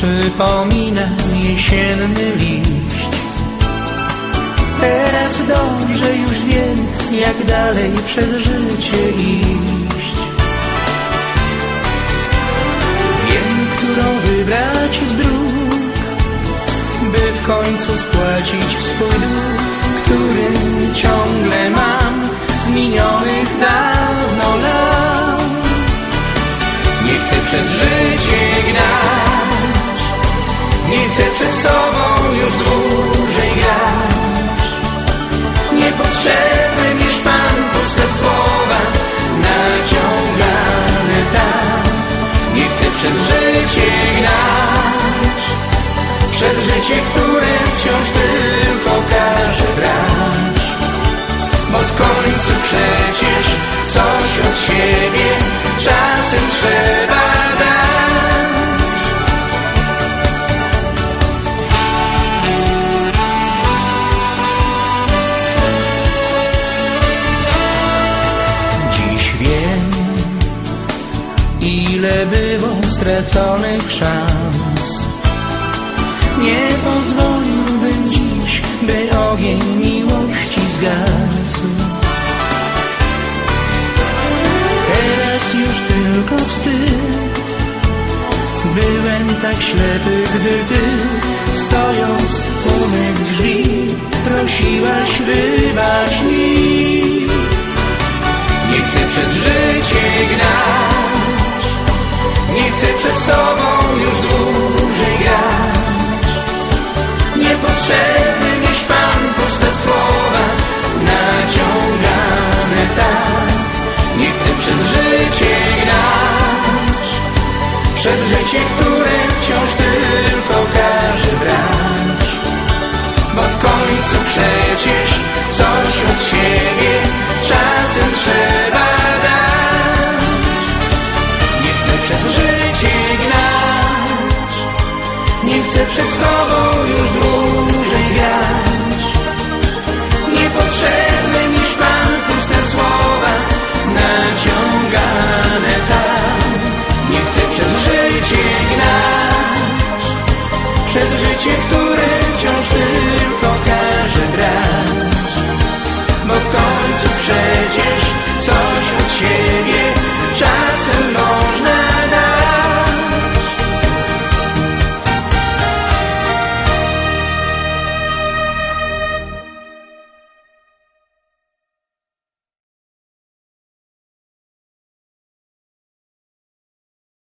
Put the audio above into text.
przypomina jesienny liść. Teraz dobrze już wiem, jak dalej przez życie iść. Wiem, którą wybrać z dróg, by w końcu spłacić swój dług, który ciągle mam z minionych dawno lat. Nie chcę przez życie nie chcę przed sobą już dłużej grać. Niepotrzebny niż Pan puste słowa naciągane tam. Nie chcę przez życie gnać, przez życie, które wciąż tylko każe brać. Bo w końcu przecież coś od siebie czasem trzeba ile było straconych szans. Nie pozwoliłbym dziś, by ogień miłości zgasł. Teraz już tylko wstyd. Byłem tak ślepy, gdy ty, stojąc mych drzwi, prosiłaś wybacz mi. Przez życie, które wciąż tylko każe brać. Bo w końcu przecież coś od siebie czasem trzeba dać. Nie chcę przez życie gnać. Nie chcę przed sobą już dłużej grać.